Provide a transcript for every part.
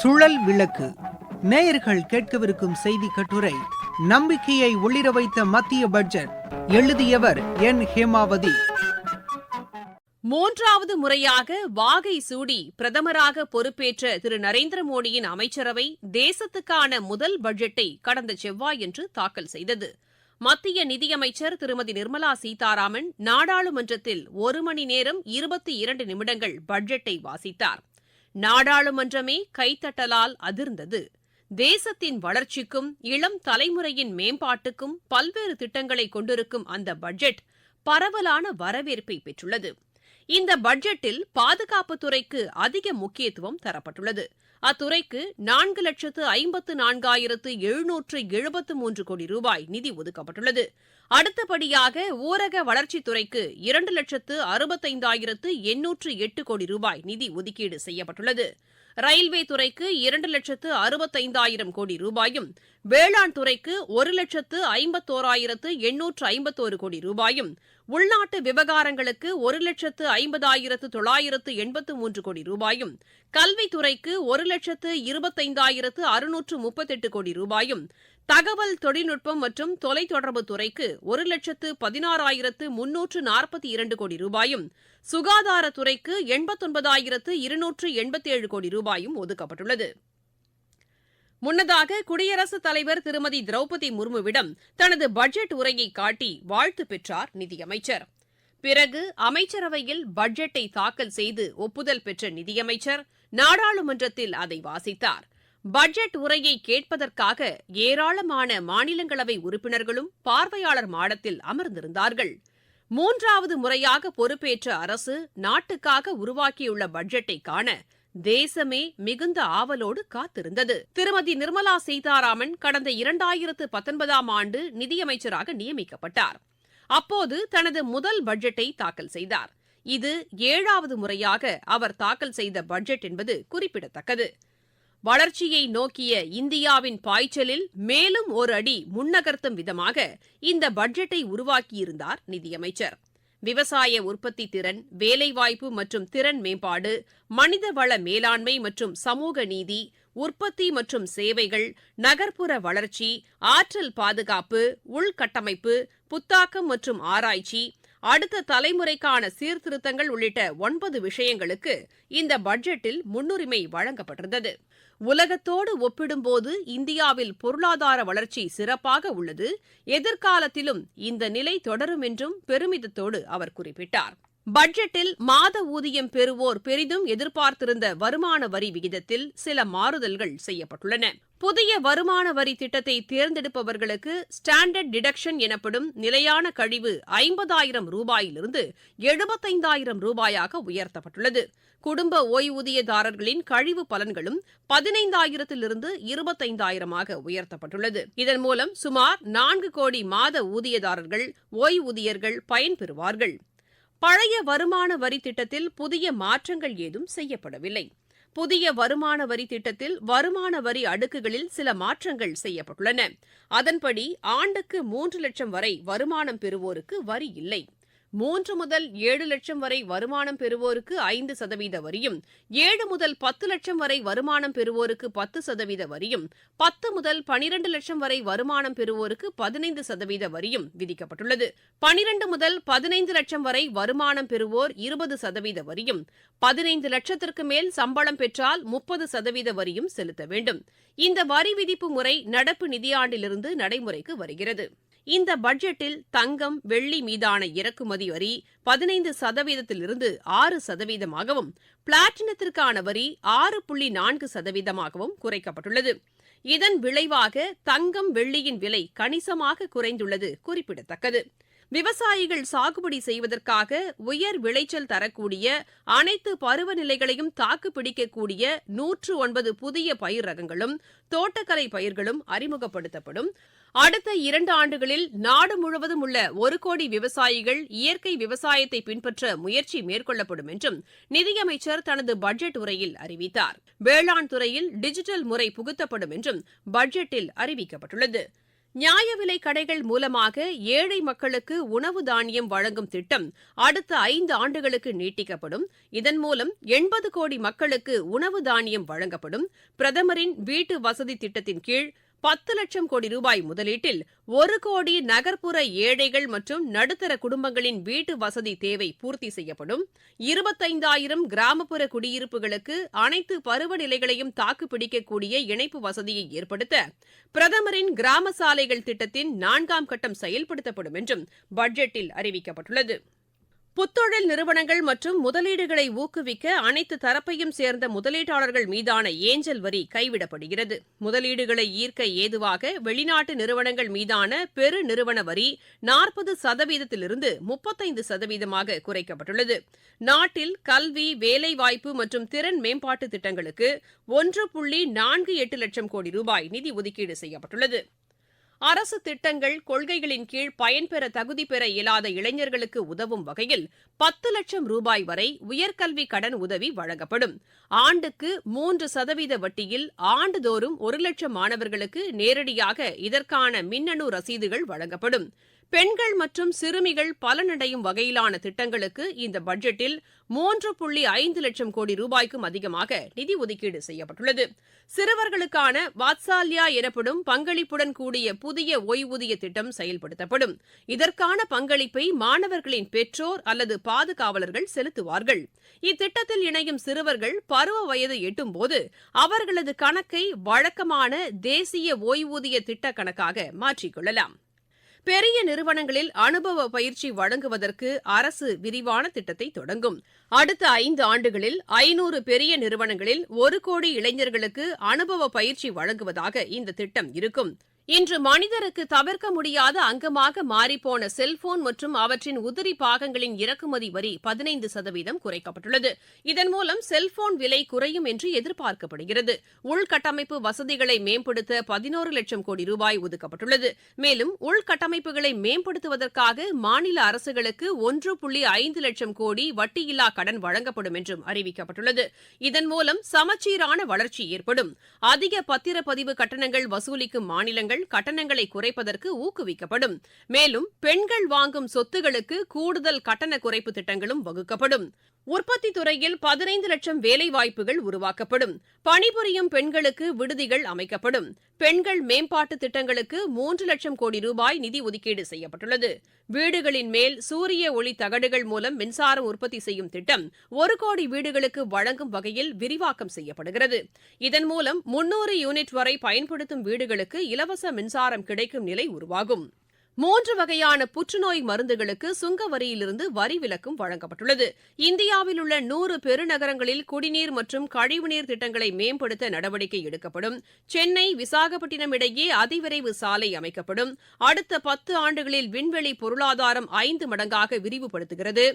சுழல் விளக்கு. நேயர்கள் கேட்கவிருக்கும் செய்தி கட்டுரை நம்பிக்கையை ஒளிர வைத்த மத்திய பட்ஜெட் எழுதியவர் என். ஹேமாவதி. மூன்றாவது முறையாக வாகை சூடி பிரதமராக பொறுப்பேற்ற திரு. நரேந்திர மோடியின் அமைச்சரவை தேசத்துக்கான முதல் பட்ஜெட்டை கடந்த செவ்வாயன்று தாக்கல் செய்தது. மத்திய நிதியமைச்சர் திருமதி நிர்மலா சீதாராமன் நாடாளுமன்றத்தில் ஒரு மணி நேரம் இருபத்தி இரண்டு நிமிடங்கள் பட்ஜெட்டை வாசித்தார். நாடாளுமன்றமே கைத்தட்டலால் அதிர்ந்தது. தேசத்தின் வளர்ச்சிக்கும் இளம் தலைமுறையின் மேம்பாட்டுக்கும் பல்வேறு திட்டங்களை கொண்டிருக்கும் அந்த பட்ஜெட் பரவலான வரவேற்பை பெற்றுள்ளது. இந்த பட்ஜெட்டில் பாதுகாப்புத் துறைக்கு அதிக முக்கியத்துவம் தரப்பட்டுள்ளது. அத்துறைக்கு நான்கு லட்சத்து ஐம்பத்து நான்காயிரத்து எழுநூற்று எழுபத்து மூன்று கோடி ரூபாய் நிதி ஒதுக்கப்பட்டுள்ளது. அடுத்தபடியாக ஊரக வளர்ச்சித்துறைக்கு இரண்டு லட்சத்து அறுபத்தைந்தாயிரத்து எண்ணூற்று எட்டு கோடி ரூபாய் நிதி ஒதுக்கீடு செய்யப்பட்டுள்ளது. ரயில்வே துறைக்கு இரண்டு லட்சத்து அறுபத்தைந்தாயிரம் கோடி ரூபாயும் வேளாண் துறைக்கு ஒரு லட்சத்து ஐம்பத்தோராயிரத்து எண்ணூற்று ஐம்பத்தோரு கோடி ரூபாயும் உள்நாட்டு விவகாரங்களுக்கு ஒரு லட்சத்து ஐம்பதாயிரத்து தொள்ளாயிரத்து எண்பத்து மூன்று கோடி ரூபாயும் கல்வித்துறைக்கு ஒரு லட்சத்து இருபத்தைந்தாயிரத்து அறுநூற்று முப்பத்தெட்டு கோடி ரூபாயும் தகவல் தொழில்நுட்பம் மற்றும் தொலைத்தொடர்பு துறைக்கு ஒரு லட்சத்து பதினாறாயிரத்து முன்னூற்று நாற்பத்தி இரண்டு கோடி ரூபாயும் சுகாதாரத்துறைக்கு எண்பத்தொன்பதாயிரத்து இருநூற்று எண்பத்தேழு கோடி ரூபாயும் ஒதுக்கப்பட்டுள்ளது. முன்னதாக குடியரசுத் தலைவர் திருமதி திரௌபதி முர்முவிடம் தனது பட்ஜெட் உரையை காட்டி வாழ்த்து பெற்றார் நிதியமைச்சர். பிறகு அமைச்சரவையில் பட்ஜெட்டை தாக்கல் செய்து ஒப்புதல் பெற்ற நிதியமைச்சர் நாடாளுமன்றத்தில் அதை வாசித்தார். பட்ஜெட் உரையை கேட்பதற்காக ஏராளமான மாநிலங்களவை உறுப்பினர்களும் பார்வையாளர் மாடத்தில் அமர்ந்திருந்தார்கள். மூன்றாவது முறையாக பொறுப்பேற்ற அரசு நாட்டுக்காக உருவாக்கியுள்ள பட்ஜெட்டை காண தேசமே மிகுந்த ஆவலோடு காத்திருந்தது. திருமதி நிர்மலா சீதாராமன் கடந்த இரண்டாயிரத்து பத்தொன்பதாம் ஆண்டு நிதியமைச்சராக நியமிக்கப்பட்டார். அப்போது தனது முதல் பட்ஜெட்டை தாக்கல் செய்தார். இது ஏழாவது முறையாக அவர் தாக்கல் செய்த பட்ஜெட் என்பது குறிப்பிடத்தக்கது. வளர்ச்சியை நோக்கிய இந்தியாவின் பாய்ச்சலில் மேலும் ஒரு அடி முன்னகர்த்தும் விதமாக இந்த பட்ஜெட்டை உருவாக்கியிருந்தார் நிதியமைச்சர். விவசாய உற்பத்தி திறன் வேலைவாய்ப்பு மற்றும் திறன் மேம்பாடு மனிதவள மேலாண்மை மற்றும் சமூக நீதி உற்பத்தி மற்றும் சேவைகள் நகர்ப்புற வளர்ச்சி ஆற்றல் பாதுகாப்பு உள்கட்டமைப்பு புத்தாக்கம் மற்றும் ஆராய்ச்சி அடுத்த தலைமுறைக்கான சீர்திருத்தங்கள் உள்ளிட்ட ஒன்பது விஷயங்களுக்கு இந்த பட்ஜெட்டில் முன்னுரிமை வழங்கப்பட்டிருந்தது. உலகத்தோடு ஒப்பிடும்போது இந்தியாவில் பொருளாதார வளர்ச்சி சிறப்பாக உள்ளது. எதிர்காலத்திலும் இந்த நிலை தொடரும் என்றும் பெருமிதத்தோடு அவர் குறிப்பிட்டார். பட்ஜெட்டில் மாத ஊதியம் பெறுவோர் பெரிதும் எதிர்பார்த்திருந்த வருமான வரி விகிதத்தில் சில மாறுதல்கள் செய்யப்பட்டுள்ளன. புதிய வருமான வரி திட்டத்தை தேர்ந்தெடுப்பவர்களுக்கு ஸ்டாண்டர்ட் டிடக்ஷன் எனப்படும் நிலையான கழிவு ஐம்பதாயிரம் ரூபாயிலிருந்து எழுபத்தைந்தாயிரம் ரூபாயாக உயர்த்தப்பட்டுள்ளது. குடும்ப ஓய்வூதியதாரர்களின் கழிவு பலன்களும் பதினைந்தாயிரத்திலிருந்து இருபத்தைந்தாயிரமாக உயர்த்தப்பட்டுள்ளது. இதன் மூலம் சுமார் நான்கு கோடி மாத ஊதியதாரர்கள் ஓய்வூதியர்கள் பயன்பெறுவார்கள். பழைய வருமான வரி திட்டத்தில் புதிய மாற்றங்கள் ஏதும் செய்யப்படவில்லை. புதிய வருமான வரி திட்டத்தில் வருமான வரி அடுக்குகளில் சில மாற்றங்கள் செய்யப்பட்டுள்ளன. அதன்படி ஆண்டுக்கு மூன்று லட்சம் வரை வருமானம் பெறுவோருக்கு வரி இல்லை. மூன்று முதல் ஏழு லட்சம் வரை வருமானம் பெறுவோருக்கு ஐந்து சதவீத வரியும் ஏழு முதல் பத்து லட்சம் வரை வருமானம் பெறுவோருக்கு பத்து சதவீத வரியும் பத்து முதல் பனிரண்டு லட்சம் வரை வருமானம் பெறுவோருக்கு பதினைந்து சதவீத வரியும் விதிக்கப்பட்டுள்ளது. பனிரெண்டு முதல் பதினைந்து லட்சம் வரை வருமானம் பெறுவோர் இருபது சதவீத வரியும் பதினைந்து லட்சத்திற்கு மேல் சம்பளம் பெற்றால் முப்பது சதவீத வரியும் செலுத்த வேண்டும். இந்த வரி விதிப்பு முறை நடப்பு நிதியாண்டிலிருந்து நடைமுறைக்கு வருகிறது. இந்த பட்ஜெட்டில் தங்கம் வெள்ளி மீதான இறக்குமதி வரி பதினைந்து சதவீதத்திலிருந்து ஆறு சதவீதமாகவும் பிளாட்டினத்திற்கான வரி ஆறு புள்ளி நான்கு சதவீதமாகவும் குறைக்கப்பட்டுள்ளது. இதன் விளைவாக தங்கம் வெள்ளியின் விலை கணிசமாக குறைந்துள்ளது குறிப்பிடத்தக்கது. விவசாயிகள் சாகுபடி செய்வதற்காக உயர் விளைச்சல் தரக்கூடிய அனைத்து பருவநிலைகளையும் தாக்கு பிடிக்கக்கூடிய நூற்று ஒன்பது புதிய பயிர் ரகங்களும் தோட்டக்கலை பயிர்களும் அறிமுகப்படுத்தப்படும் அடுத்த இரண்டு ஆண்டுகளில் நாடு முழுவதும் உள்ள ஒரு கோடி விவசாயிகள் இயற்கை விவசாயத்தை பின்பற்ற முயற்சி மேற்கொள்ளப்படும் என்றும் நிதியமைச்சர் தனது பட்ஜெட் உரையில் அறிவித்தார். வேளாண் துறையில் டிஜிட்டல் முறை புகுத்தப்படும் என்றும் பட்ஜெட்டில் அறிவிக்கப்பட்டுள்ளது. நியாய விலை கடைகள் மூலமாக ஏழை மக்களுக்கு உணவு தானியம் வழங்கும் திட்டம் அடுத்த ஐந்து ஆண்டுகளுக்கு நீட்டிக்கப்படும். இதன் மூலம் எண்பது கோடி மக்களுக்கு உணவு தானியம் வழங்கப்படும். பிரதமரின் வீட்டு வசதி திட்டத்தின் கீழ் பத்து லட்சம் கோடி ரூபாய் முதலீட்டில் ஒரு கோடி நகர்ப்புற ஏழைகள் மற்றும் நடுத்தர குடும்பங்களின் வீட்டு வசதி தேவை பூர்த்தி செய்யப்படும். இருபத்தைந்தாயிரம் கிராமப்புற குடியிருப்புகளுக்கு அனைத்து பருவநிலைகளையும் தாக்குப்பிடிக்கக்கூடிய இணைப்பு வசதியை ஏற்படுத்த பிரதமரின் கிராம சாலைகள் திட்டத்தின் நான்காம் கட்டம் செயல்படுத்தப்படும் என்றும் பட்ஜெட்டில் அறிவிக்கப்பட்டுள்ளது. புத்தொழில் நிறுவனங்கள் மற்றும் முதலீடுகளை ஊக்குவிக்க அனைத்து தரப்பையும் சேர்ந்த முதலீட்டாளர்கள் மீதான ஏஞ்சல் வரி கைவிடப்படுகிறது. முதலீடுகளை ஈர்க்க ஏதுவாக வெளிநாட்டு நிறுவனங்கள் மீதான பெரு நிறுவன வரி நாற்பது சதவீதத்திலிருந்து முப்பத்தைந்து சதவீதமாக குறைக்கப்பட்டுள்ளது. நாட்டில் கல்வி வேலைவாய்ப்பு மற்றும் திறன் மேம்பாட்டு திட்டங்களுக்கு ஒன்று புள்ளி நான்கு எட்டு லட்சம் கோடி ரூபாய் நிதி ஒதுக்கீடு செய்யப்பட்டுள்ளது. அரசு திட்டங்கள் கொள்கைகளின் கீழ் பயன்பெற தகுதி பெற இயலாத இளைஞர்களுக்கு உதவும் வகையில் பத்து லட்சம் ரூபாய் வரை உயர்கல்வி கடன் உதவி வழங்கப்படும். ஆண்டுக்கு மூன்று சதவீத வட்டியில் ஆண்டுதோறும் ஒரு லட்சம் மாணவர்களுக்கு நேரடியாக இதற்கான மின்னணு ரசீதுகள் வழங்கப்படும். பெண்கள் மற்றும் சிறுமிகள் பலனடையும் வகையிலான திட்டங்களுக்கு இந்த பட்ஜெட்டில் மூன்று புள்ளி ஐந்து லட்சம் கோடி ரூபாய்க்கும் அதிகமாக நிதி ஒதுக்கீடு செய்யப்பட்டுள்ளது. சிறுவர்களுக்கான வாத்சால்யா எனப்படும் பங்களிப்புடன் கூடிய புதிய ஓய்வூதிய திட்டம் செயல்படுத்தப்படும். இதற்கான பங்களிப்பை மாணவர்களின் பெற்றோர் அல்லது பாதுகாவலர்கள் செலுத்துவார்கள். இத்திட்டத்தில் இணையும் சிறுவர்கள் பருவ வயது எட்டும்போது அவர்களது கணக்கை வழக்கமான தேசிய ஓய்வூதிய திட்ட கணக்காக மாற்றிக்கொள்ளலாம் பெரிய நிறுவனங்களில் அனுபவ பயிற்சி வழங்குவதற்கு அரசு விரிவான திட்டத்தை தொடங்கும். அடுத்த ஐந்து ஆண்டுகளில் ஐநூறு பெரிய நிறுவனங்களில் ஒரு கோடி இளைஞர்களுக்கு அனுபவ பயிற்சி வழங்குவதாக இந்த திட்டம் இருக்கும். இன்று மனிதருக்கு தவிர்க்க முடியாத அங்கமாக மாறிப்போன செல்போன் மற்றும் அவற்றின் உதிரி பாகங்களின் இறக்குமதி வரி பதினைந்து சதவீதம் குறைக்கப்பட்டுள்ளது. இதன் மூலம் செல்போன் விலை குறையும் என்று எதிர்பார்க்கப்படுகிறது. உள்கட்டமைப்பு வசதிகளை மேம்படுத்த பதினோரு லட்சம் கோடி ரூபாய் ஒதுக்கப்பட்டுள்ளது. மேலும் உள்கட்டமைப்புகளை மேம்படுத்துவதற்காக மாநில அரசுகளுக்கு ஒன்று புள்ளி ஐந்து லட்சம் கோடி வட்டியில்லா கடன் வழங்கப்படும் என்றும் அறிவிக்கப்பட்டுள்ளது. இதன் மூலம் சமச்சீரான வளர்ச்சி ஏற்படும். அதிக பத்திரப்பதிவு கட்டணங்கள் வசூலிக்கும் மாநிலங்கள் கட்டணங்களை குறைப்பதற்கு ஊக்குவிக்கப்படும். மேலும் பெண்கள் வாங்கும் சொத்துகளுக்கு கூடுதல் கட்டண குறைப்பு திட்டங்களும் வகுக்கப்படும். உற்பத்தி துறையில் பதினைந்து லட்சம் வேலைவாய்ப்புகள் உருவாக்கப்படும். பணிபுரியும் பெண்களுக்கு விடுதிகள் அமைக்கப்படும். பெண்கள் மேம்பாட்டு திட்டங்களுக்கு மூன்று லட்சம் கோடி ரூபாய் நிதி ஒதுக்கீடு செய்யப்பட்டுள்ளது. வீடுகளின் மேல் சூரிய ஒளி தகடுகள் மூலம் மின்சாரம் உற்பத்தி செய்யும் திட்டம் ஒரு கோடி வீடுகளுக்கு வழங்கும் வகையில் விரிவாக்கம் செய்யப்படுகிறது. இதன் மூலம் முன்னூறு யூனிட் வரை பயன்படுத்தும் வீடுகளுக்கு இலவச மின்சாரம் கிடைக்கும் நிலை உருவாகும். மூன்று வகையான புற்றுநோய் மருந்துகளுக்கு சுங்க வரியிலிருந்து வரி விலக்கும் வழங்கப்பட்டுள்ளது. இந்தியாவில் உள்ள நூறு பெருநகரங்களில் குடிநீர் மற்றும் கழிவுநீர் திட்டங்களை மேம்படுத்த நடவடிக்கை எடுக்கப்படும். சென்னை விசாகப்பட்டினம் இடையே அதிவிரைவு சாலை அமைக்கப்படும். அடுத்த பத்து ஆண்டுகளில் விண்வெளி பொருளாதாரம் ஐந்து மடங்காக விரிவுபடுத்துகிறது.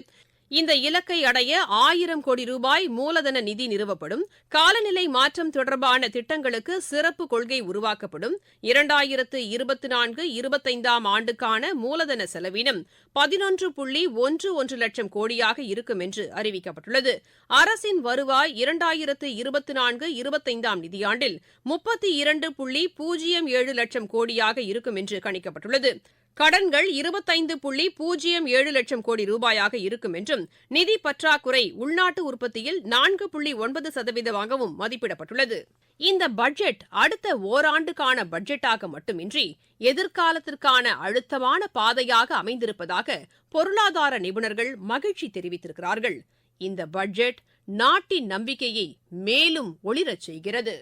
இந்த இலக்கை அடைய ஆயிரம் கோடி ரூபாய் மூலதன நிதி நிறுவப்படும். காலநிலை மாற்றம் தொடர்பான திட்டங்களுக்கு சிறப்பு கொள்கை உருவாக்கப்படும். இரண்டாயிரத்து இருபத்தி நான்கு இருபத்தைந்தாம் ஆண்டுக்கான மூலதன செலவினம் பதினொன்று புள்ளி ஒன்று ஒன்று லட்சம் கோடியாக இருக்கும் என்று அறிவிக்கப்பட்டுள்ளது. அரசின் வருவாய் இரண்டாயிரத்து இருபத்தி நான்கு இருபத்தைந்தாம் நிதியாண்டில் முப்பத்தி இரண்டு புள்ளி பூஜ்ஜியம் ஏழு லட்சம் கோடியாக இருக்கும் என்று கணிக்கப்பட்டுள்ளது. கடன்கள் இருபத்தைந்து புள்ளி பூஜ்ஜியம் ஏழு லட்சம் கோடி ரூபாயாக இருக்கும் என்றும் நிதி பற்றாக்குறை உள்நாட்டு உற்பத்தியில் நான்கு புள்ளி ஒன்பது சதவீதமாகவும் மதிப்பிடப்பட்டுள்ளது. இந்த பட்ஜெட் அடுத்த ஓராண்டுக்கான பட்ஜெட்டாக மட்டுமின்றி எதிர்காலத்திற்கான அழுத்தமான பாதையாக அமைந்திருப்பதாக பொருளாதார நிபுணர்கள் மகிழ்ச்சி தெரிவித்திருக்கிறார்கள். இந்த பட்ஜெட் நாட்டின் நம்பிக்கையை மேலும் ஒளிரச் செய்கிறது.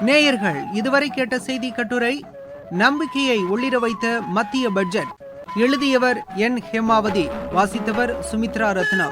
நேயர்கள் இதுவரை கேட்ட செய்தி கட்டுரை நம்பிக்கையை உள்ளிட வைத்த மத்திய பட்ஜெட். எழுதியவர் என் ஹேமாவதி வாசித்தவர் சுமித்ரா ரத்னா